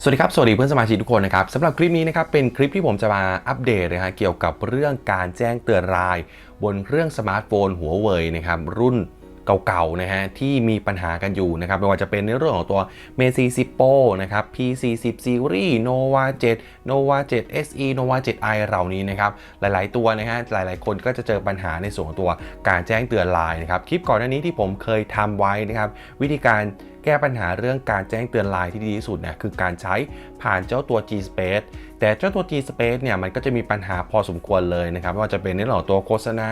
สวัสดีครับ สวัสดีเพื่อนสมาชิกทุกคนนะครับสำหรับคลิปนี้นะครับเป็นคลิปที่ผมจะมาอัปเดตนะฮะเกี่ยวกับเรื่องการแจ้งเตือนราย บนเครื่องสมาร์ทโฟนหัวเว่ยนะครับรุ่นเก่าๆนะฮะที่มีปัญหากันอยู่นะครับไม่ว่าจะเป็นในเรื่องของตัว m e 10 Pro นะครับ P40 Series Nova 7 Nova 7 SE Nova 7i เหล่านี้นะครับหลายๆตัวนะฮะหลายๆ คนก็จะเจอปัญหาในส่วนของตัวการแจ้งเตือนไลน์นะครับคลิปก่อนหน้านี้ที่ผมเคยทำไว้นะครับวิธีการ แก้ปัญหาเรื่องการแจ้งเตือนไลน์ที่ดีที่สุดเนี่ยคือการใช้ผ่านเจ้าตัว G Space แต่เจ้าตัว G Space เนี่ยมันก็จะมีปัญหาพอสมควรเลยนะครับว่าจะเป็นในเรื่องของตัวโฆษณา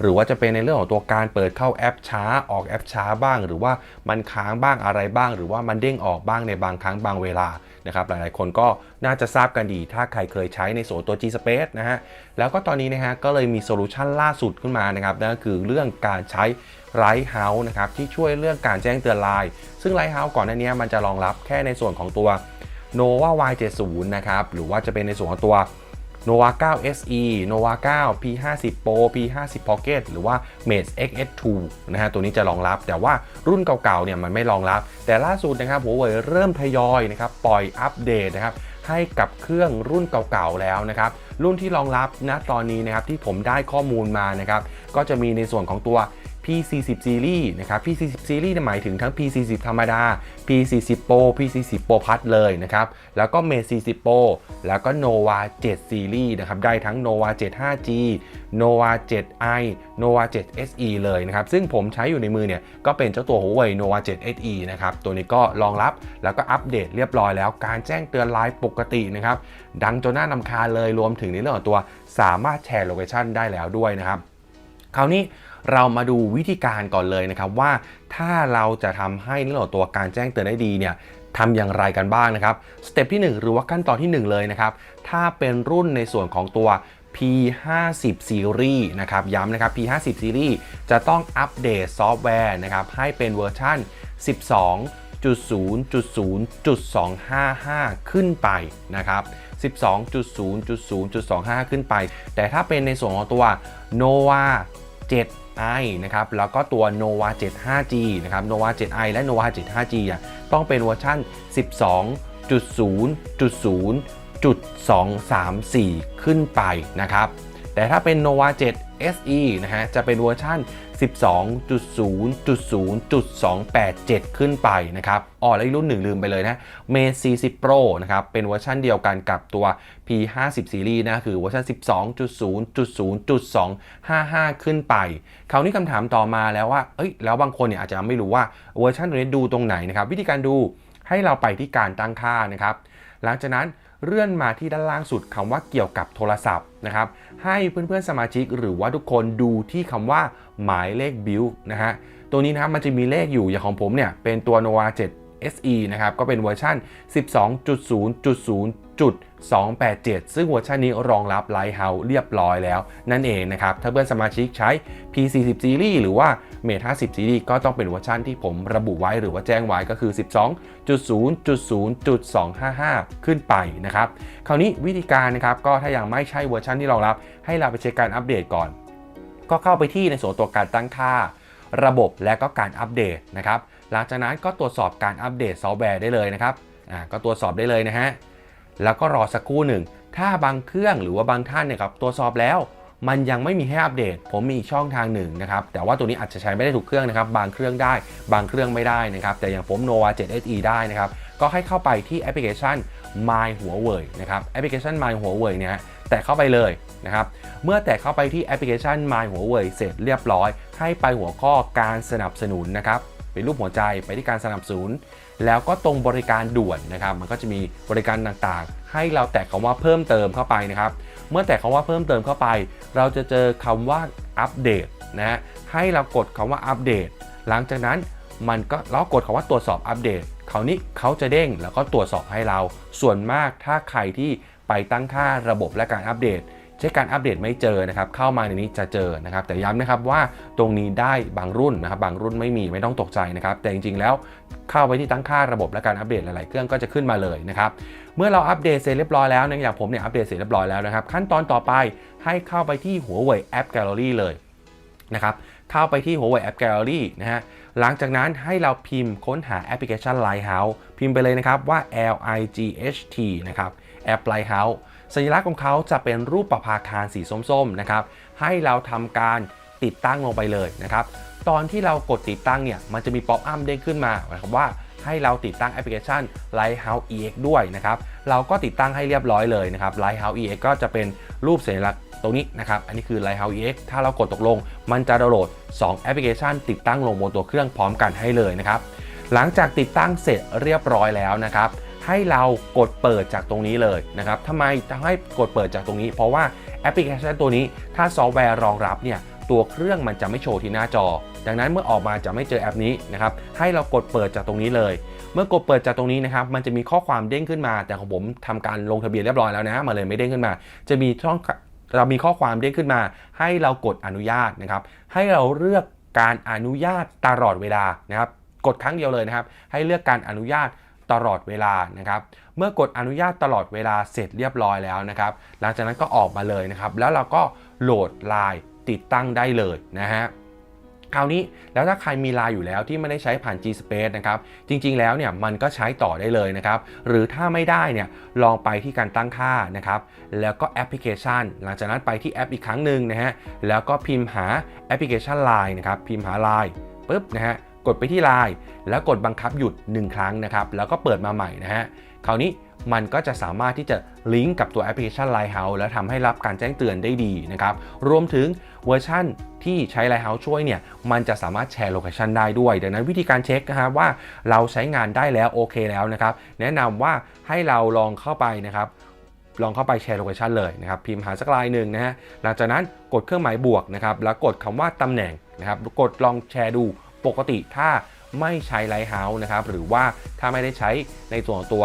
หรือว่าจะเป็นในเรื่องของตัวการเปิดเข้าแอปช้าออกแอปช้าบ้าง หรือว่ามันค้างบ้างอะไรบ้าง หรือว่ามันเด้งออกบ้างในบางครั้งบางเวลานะครับหลายๆคนก็ น่าจะทราบกันดี ถ้าใครเคยใช้ในส่วนตัว G Space นะฮะ แล้วก็ตอนนี้นะฮะก็เลยมีโซลูชันล่าสุดขึ้นมานะครับนั่นก็คือเรื่องการใช้ไรท์เฮาส์นะครับที่ช่วยเรื่องการแจ้งเตือนไลน์ซึ่งไรท์เฮาส์ก่อนหน้านี้มันจะรองรับแค่ในส่วนของตัว Nova Y70 นะครับหรือว่าจะเป็นในส่วนของตัว Nova 9 SE Nova 9 P50 Pro P50 Pocket หรือว่า Mate XS2 นะฮะตัวนี้จะรองรับ แต่ว่ารุ่นเก่าๆเนี่ยมันไม่รองรับ แต่ล่าสุดนะครับหัวเว่ยเริ่มทยอยนะครับปล่อยอัปเดตนะครับ ให้กับเครื่องรุ่นเก่าๆแล้วนะครับ รุ่นที่รองรับนะตอนนี้นะครับที่ผมได้ข้อมูลมานะครับ ก็จะมีในส่วนของตัว P40 Series นะครับ P40 Series หมายถึงทั้ง P40 ธรรมดา P40 Pro P40 Pro Plus เลยนะครับ แล้วก็ Mate 40 Pro แล้วก็ Nova 7 Series นะครับ ได้ทั้ง Nova 7 5G Nova 7i Nova 7 SE เลยนะครับ ซึ่งผมใช้อยู่ในมือเนี่ย ก็เป็นเจ้าตัว Huawei Nova 7 SE นะครับ ตัวนี้ก็รองรับแล้วก็อัปเดตเรียบร้อยแล้ว การแจ้งเตือนไลน์ปกตินะครับ ดังจนน่านำคาเลย รวมถึงในเรื่องของตัวสามารถแชร์โลเคชันได้แล้วด้วยนะครับ คราวนี้ เรามาดูวิธีการก่อนเลยนะครับว่าถ้าเราจะทำให้นเรื่องของตัวการแจ้งเตือนได้ดีเนี่ยทำอย่างไรกันบ้างนะครับสเต็ปที่ 1 หรือว่าขั้นตอนที่ 1 เลยนะครับ ถ้าเป็นรุ่นในส่วนของตัว P50 Series นะครับย้ำนะครับ P50 Series จะต้องอัปเดตซอฟต์แวร์นะครับให้เป็นเวอร์ชัน12.0.0.255 ขึ้นไปนะครับ12.0.0.25 ขึ้นไป แต่ถ้าเป็นในส่วนของตัว Nova 7i นะครับแล้วก็ตัว Nova 7 5G นะครับ Nova 7i และ Nova 7 5G อะต้องเป็นเวอร์ชัน12.0.0.234 ขึ้นไปนะครับแต่ถ้าเป็น Nova 7 SE นะฮะ จะเป็นเวอร์ชัน12.0.0.287 ขึ้นไปนะครับอ๋อและอีกรุ่นหนึ่งลืมไปเลยนะ Mate 40 Pro นะครับ เป็นเวอร์ชันเดียวกันกับตัว P50 Series นะ คือเวอร์ชัน12.0.0.255 ขึ้นไป คราวนี้คำถามต่อมาแล้วว่า เอ้ย แล้วบางคนเนี่ยอาจจะไม่รู้ว่าเวอร์ชันตัวนี้ดูตรงไหนนะครับ วิธีการดูให้เราไปที่การตั้งค่านะครับ หลังจากนั้น เลื่อนมาที่ด้านล่างสุดคำว่าเกี่ยวกับโทรศัพท์นะครับ ให้เพื่อนๆสมาชิกหรือว่าทุกคนดูที่คำว่าหมายเลขบิลนะฮะ ตัวนี้นะครับมันจะมีเลขอยู่อย่างของผมเนี่ยเป็นตัว Nova 7 SE นะครับ ก็เป็นเวอร์ชัน12.0.0.287 ซึ่งเวอร์ชันนี้รองรับ Lighthouse เรียบร้อยแล้ว นั่นเองนะครับ ถ้าเพื่อนสมาชิกใช้ P40 Series หรือว่า Mate 50 Series ก็ต้องเป็นเวอร์ชันที่ผมระบุไว้หรือว่าแจ้งไว้ก็คือ 12.0.0.255 ขึ้นไปนะครับ คราวนี้วิธีการนะครับก็ถ้ายังไม่ใช่เวอร์ชันที่รองรับ ให้เราไปเช็คการอัปเดตก่อน ก็เข้าไปที่ในส่วนตัวการตั้งค่าระบบและก็การอัปเดตนะครับ หลังจากนั้นก็ตรวจสอบการอัปเดตซอฟต์แวร์ได้เลยนะครับอ่าก็ตรวจสอบได้เลยนะฮะแล้วก็รอสักครู่หนึ่ง ถ้าบางเครื่องหรือว่าบางท่านเนี่ยครับตรวจสอบแล้ว มันยังไม่มีให้อัปเดต ผมมีอีกช่องทางหนึ่งนะครับ แต่ว่าตัวนี้อาจจะใช้ไม่ได้ทุกเครื่องนะครับ บางเครื่องได้ บางเครื่องไม่ได้นะครับ แต่อย่างผม Nova 7 SE ได้นะครับ ก็ให้เข้าไปที่แอปพลิเคชัน My หัวเว่ยนะครับ แอปพลิเคชัน My หัวเว่ยเนี่ยแตะเข้าไปเลยนะครับ เมื่อแตะเข้าไปที่แอปพลิเคชัน My หัวเว่ยเสร็จเรียบร้อย ให้ไปหัวข้อการสนับสนุนนะครับ เป็นรูปหัวใจไปที่การสนับสนุน แล้วก็ตรงบริการด่วนนะครับ มันก็จะมีบริการต่างๆ ให้เราแตะคำว่าเพิ่มเติมเข้าไปนะครับ เมื่อแตะคำว่าเพิ่มเติมเข้าไป เราจะเจอคำว่าอัปเดตนะฮะให้เรากดคำว่าอัปเดต หลังจากนั้นมันก็เรากดคำว่าตรวจสอบอัปเดตคราวนี้เขาจะเด้งแล้วก็ตรวจสอบให้เรา ส่วนมากถ้าใครที่ไปตั้งค่าระบบและการอัปเดต ช็คการอัปเดตไม่เจอนะครับเข้ามาในนี้จะเจอนะครับแต่ย้ำนะครับว่าตรงนี้ได้บางรุ่นนะครับบางรุ่นไม่มีไม่ต้องตกใจนะครับแต่จริงๆแล้วเข้าไปที่ตั้งค่าระบบและการอัปเดตหลายๆเครื่องก็จะขึ้นมาเลยนะครับเมื่อเราอัปเดตเสร็จเรียบร้อยแล้วนะอย่างผมเนี่ยอัปเดตเสร็จเรียบร้อยแล้วนะครับขั้นตอนต่อไปให้เข้าไปที่หัวเว่ยแอปแกลเลอรี่เลยนะครับเข้าไปที่ Huawei App Gallery นะฮะ หลังจากนั้นให้เราพิมพ์ค้นหาแอปพลิเคชัน Lighthouse พิมพ์ไปเลยนะครับว่า L I G H T นะครับแอป Lighthouse สัญลักษณ์ของเขาจะเป็นรูปประภาคารสีส้มๆนะครับให้เราทำการติดตั้งลงไปเลยนะครับตอนที่เรากดติดตั้งเนี่ยมันจะมีป๊อปอัพเด้งขึ้นมาหมายความว่าให้เราติดตั้งแอปพลิเคชัน Lighthouse EX ด้วยนะครับเราก็ติดตั้งให้เรียบร้อยเลยนะครับ Lighthouse EX ก็จะเป็นรูปสัญลักษณ์ตรงนี้นะครับ อันนี้คือ Lighthouse EX ถ้าเรากดตกลง มันจะดาวน์โหลด 2 แอปพลิเคชัน ติดตั้งลงบนตัวเครื่องพร้อมกันให้เลยนะครับ หลังจากติดตั้งเสร็จเรียบร้อยแล้วนะครับ ให้เรากดเปิดจากตรงนี้เลยนะครับทำไมจะให้กดเปิดจากตรงนี้ เพราะว่าแอปพลิเคชันตัวนี้ถ้าซอฟต์แวร์รองรับเนี่ยตัวเครื่องมันจะไม่โชว์ที่หน้าจอ ดังนั้นเมื่อออกมาจะไม่เจอแอปนี้นะครับ ให้เรากดเปิดจากตรงนี้เลย เมื่อกดเปิดจากตรงนี้นะครับ มันจะมีข้อความเด้งขึ้นมา แต่ของผมทำการลงทะเบียนเรียบร้อยแล้วนะ มาเลยไม่เด้งขึ้นมา จะมีช่องเรามีข้อความเด้งขึ้นมา ให้เรากดอนุญาตนะครับ ให้เราเลือกการอนุญาตตลอดเวลานะครับ กดครั้งเดียวเลยนะครับ ให้เลือกการอนุญาต ตลอดเวลานะครับ เมื่อกดอนุญาตตลอดเวลาเสร็จเรียบร้อยแล้วนะครับ หลังจากนั้นก็ออกมาเลยนะครับ แล้วเราก็โหลดไลน์ติดตั้งได้เลยนะฮะคราวนี้แล้วถ้าใครมีไลน์อยู่แล้วที่ไม่ได้ใช้ผ่าน G Space นะครับ จริงๆแล้วเนี่ยมันก็ใช้ต่อได้เลยนะครับ หรือถ้าไม่ได้เนี่ยลองไปที่การตั้งค่านะครับ แล้วก็แอปพลิเคชัน หลังจากนั้นไปที่แอปอีกครั้งหนึ่งนะฮะแล้วก็พิมพ์หาแอปพลิเคชัน Line นะครับพิมพ์หา Line ปุ๊บนะฮะ กดไปที่ Line แล้วกดบังคับหยุด 1 ครั้งนะครับ แล้วก็เปิดมาใหม่นะฮะ คราวนี้มันก็จะสามารถที่จะลิงก์กับตัวแอปพลิเคชัน Lighthouse แล้วทำให้รับการแจ้งเตือนได้ดีนะครับ รวมถึงเวอร์ชั่นที่ใช้ Lighthouse ช่วยเนี่ย มันจะสามารถแชร์โลเคชันได้ด้วย ดังนั้นวิธีการเช็คนะครับว่าเราใช้งานได้แล้วโอเคแล้วนะครับ แนะนำว่าให้เราลองเข้าไปนะครับลองเข้าไปแชร์โลเคชันเลยนะครับ พิมพ์หาสักลายหนึ่งนะฮะหลังจากนั้นกดเครื่องหมายบวกนะครับ แล้วกดคำว่าตำแหน่งนะครับ กดลองแชร์ดู ปกติถ้าไม่ใช้ Lighthouse นะครับ หรือว่าถ้าไม่ได้ใช้ในส่วนตัว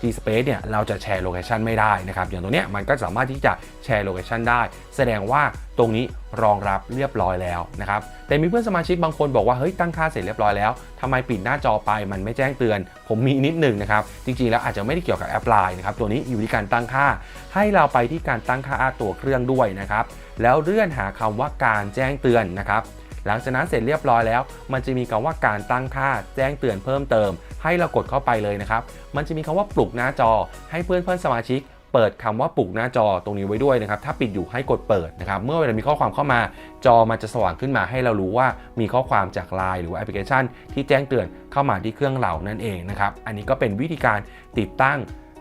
G Space เนี่ยเราจะแชร์โลเคชันไม่ได้นะครับ อย่างตัวเนี้ยมันก็สามารถที่จะแชร์โลเคชันได้ แสดงว่าตรงนี้รองรับเรียบร้อยแล้วนะครับ แต่มีเพื่อนสมาชิกบางคนบอกว่า เฮ้ย ตั้งค่าเสร็จเรียบร้อยแล้วทำไมปิดหน้าจอไปมันไม่แจ้งเตือน ผมมีนิดหนึ่งนะครับ จริงๆ แล้วอาจจะไม่ได้เกี่ยวกับแอปไลน์นะครับ ตัวนี้อยู่ที่การตั้งค่า ให้เราไปที่การตั้งค่าตัวเครื่องด้วยนะครับ แล้วเลื่อนหาคำว่าการแจ้งเตือนนะครับ หลังจากนั้นเสร็จเรียบร้อยแล้ว มันจะมีคำว่าการตั้งค่าแจ้งเตือนเพิ่มเติม ให้เรากดเข้าไปเลยนะครับ มันจะมีคำว่าปลุกหน้าจอ ให้เพื่อนเพื่อนสมาชิกเปิดคำว่าปลุกหน้าจอตรงนี้ไว้ด้วยนะครับ ถ้าปิดอยู่ให้กดเปิดนะครับ เมื่อเวลามีข้อความเข้ามา จอมันจะสว่างขึ้นมาให้เรารู้ว่ามีข้อความจากไลน์หรือว่าแอปพลิเคชัน ที่แจ้งเตือนเข้ามาที่เครื่องเรานั่นเองนะครับ อันนี้ก็เป็นวิธีการติดตั้ง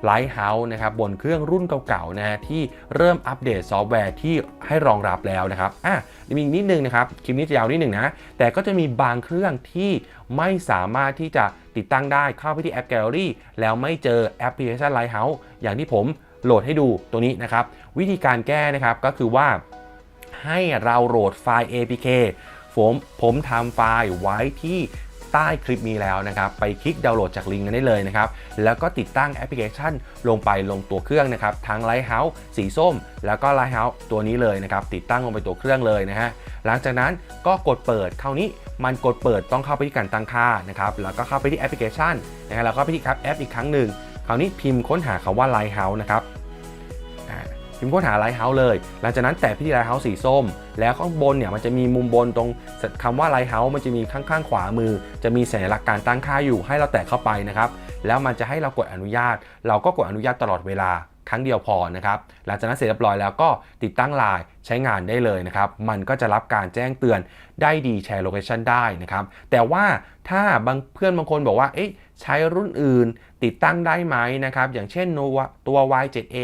Lighthouse นะครับบนเครื่องรุ่นเก่าๆนะฮะที่เริ่มอัปเดตซอฟต์แวร์ที่ให้รองรับแล้วนะครับอะมีอีกนิดนึงนะครับคลิปนี้จะยาวนิดนึงนะแต่ก็จะมีบางเครื่องที่ไม่สามารถที่จะติดตั้งได้เข้าไปที่แอป Gallery แล้วไม่เจอแอปพลิเคชัน Lighthouse อย่างที่ผมโหลดให้ดูตัวนี้นะครับ วิธีการแก้นะครับก็คือว่าให้เราโหลดไฟล์ APK ผมผมทำไฟล์ไว้ที่ ใต้คลิปนี้แล้วนะครับ ไปคลิกดาวน์โหลดจากลิงก์นั้นได้เลยนะครับ แล้วก็ติดตั้งแอปพลิเคชันลงไปลงตัวเครื่องนะครับ ทั้ง Lighthouse สีส้ม แล้วก็ Lighthouse ตัวนี้เลยนะครับ ติดตั้งลงไปตัวเครื่องเลยนะฮะ หลังจากนั้นก็กดเปิดคราวนี้มันกดเปิดต้องเข้าไปที่การตั้งค่านะครับ แล้วก็เข้าไปที่แอปพลิเคชันนะฮะ แล้วก็ไปที่แอปอีกครั้งหนึ่ง คราวนี้พิมพ์ค้นหาคำว่า Lighthouse นะครับ พิมพ์ค้นหา Lighthouse เลย หลังจากนั้นแตะไปที่ Lighthouse สีส้ม แล้วข้างบนเนี่ยมันจะมีมุมบนตรงคำว่า Lighthouse มันจะมีข้างๆ ขวามือ จะมีสัญลักษณ์การตั้งค่าอยู่ให้เราแตะเข้าไปนะครับ แล้วมันจะให้เรากดอนุญาต เราก็กดอนุญาตตลอดเวลาครั้งเดียวพอนะครับ หลังจากนั้นเสร็จเรียบร้อยแล้วก็ติดตั้งไลน์ใช้งานได้เลยนะครับ มันก็จะรับการแจ้งเตือนได้ดีแชร์โลเคชันได้นะครับ แต่ว่าถ้าบางเพื่อนบางคนบอกว่า เอ๊ะ ใช้รุ่นอื่นติดตั้งได้ไหมนะครับ อย่างเช่นโนวตัว Y7A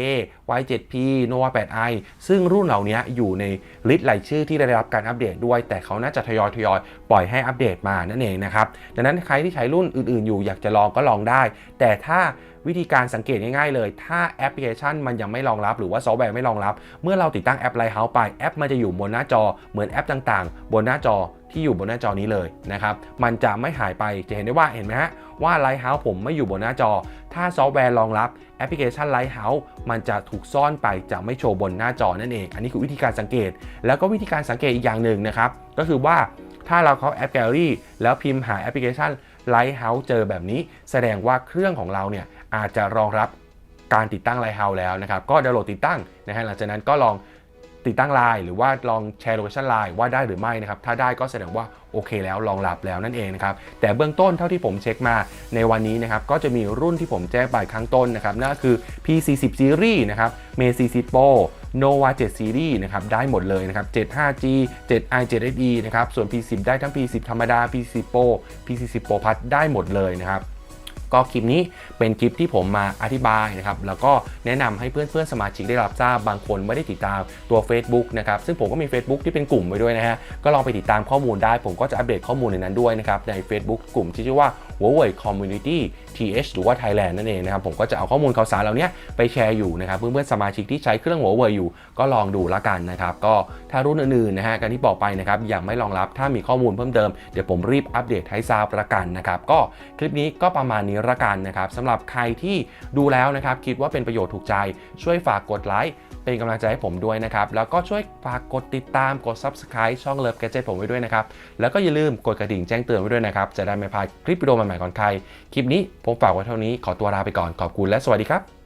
Y7P Nova 8i ซึ่งรุ่นเหล่านี้อยู่ในลิสต์รายชื่อที่ได้รับการอัปเดตด้วย แต่เขาน่าจะทยอยทยอยปล่อยให้อัปเดตมานั่นเองนะครับ ดังนั้นใครที่ใช้รุ่นอื่นๆ อยู่อยากจะลองก็ลองได้ แต่ถ้า วิธีการสังเกตง่ายๆเลย ถ้าแอปพลิเคชันมันยังไม่รองรับ หรือว่าซอฟต์แวร์ไม่รองรับ เมื่อเราติดตั้งแอป Lighthouse ไปแอปมันจะอยู่บนหน้าจอเหมือนแอปต่างๆ บนหน้าจอที่อยู่บนหน้าจอนี้เลยนะครับ มันจะไม่หายไป จะเห็นได้ว่าเห็นไหมฮะว่า Lighthouse ผมไม่อยู่บนหน้าจอ ถ้าซอฟต์แวร์รองรับแอปพลิเคชัน Lighthouse มันจะถูกซ่อนไปจะไม่โชว์บนหน้าจอนั่นเอง อันนี้คือวิธีการสังเกต แล้วก็วิธีการสังเกตอีกอย่างหนึ่งนะครับ ก็คือว่าถ้าเราเข้าแอป Gallery แล้วพิมพ์หาแอปพลิเคชัน Lighthouse เจอแบบนี้ แสดงว่าเครื่องของเราเนี่ยอาจจะรองรับการติดตั้ง Lighthouse แล้วนะครับ ก็ดาวน์โหลดติดตั้งนะฮะหลังจากนั้นก็ลองติดตั้งไลน์หรือว่าลองแชร์โลเคชันไลน์ว่าได้หรือไม่นะครับ ถ้าได้ก็แสดงว่าโอเคแล้วรองรับแล้วนั่นเองนะครับ แต่เบื้องต้นเท่าที่ผมเช็คมาในวันนี้นะครับ ก็จะมีรุ่นที่ผมแจ้งไปข้างต้นนะครับ นั่นก็คือ P40 Series นะครับ m a 40 Pro Nova 7 Series นะครับได้หมดเลยนะครับ 75G 7i 7SE นะครับส่วน P10 ได้ทั้ง P10 ธรรมดา P10 Pro P40 Pro Plus ได้หมดเลยนะครับ ก็คลิปนี้เป็นคลิปที่ผมมาอธิบายนะครับแล้วก็แนะนำให้เพื่อนๆสมาชิกได้รับทราบบางคนไม่ได้ติดตามตัว Facebook นะครับซึ่งผมก็มี Facebook ที่เป็นกลุ่มไว้ด้วยนะฮะก็ลองไปติดตามข้อมูลได้ ผมก็จะอัปเดตข้อมูลในนั้นด้วยนะครับใน Facebook กลุ่มที่ชื่อว่า Huawei Community TH หรือว่า Thailand นั่นเองนะครับผมก็จะเอาข้อมูลข่าวสารเหล่านี้ไปแชร์อยู่นะครับเพื่อนๆสมาชิกที่ใช้เครื่อง Huawei อยู่ ก็ลองดูละกันนะครับก็ถ้ารุ่นอื่นๆนะฮะการที่บอกไปนะครับยังไม่รองรับถ้ามีข้อมูลเพิ่มเติมเดี๋ยวผมรีบอัปเดตให้ทราบละกันนะครับก็คลิปนี้ก็ประมาณนี้ละกันนะครับสำหรับใครที่ดูแล้วนะครับคิดว่าเป็นประโยชน์ถูกใจ ช่วยฝากกดไลค์เป็นกำลังใจให้ผมด้วยนะครับ แล้วก็ช่วยฝากกดติดตามกด Subscribe ช่องเลิฟแกจ e t ผมไว้ด้วยนะครับ แล้วก็อย่าลืมกดกระดิ่งแจ้งเตือนไว้ด้วยนะครับ จะได้ไม่พลาดคลิปวิดีโอใหม่ๆก่อนใคร คลิปนี้ผมฝากไว้เท่านี้ขอตัวลาไปก่อนขอบคุณและสวัสดีครับ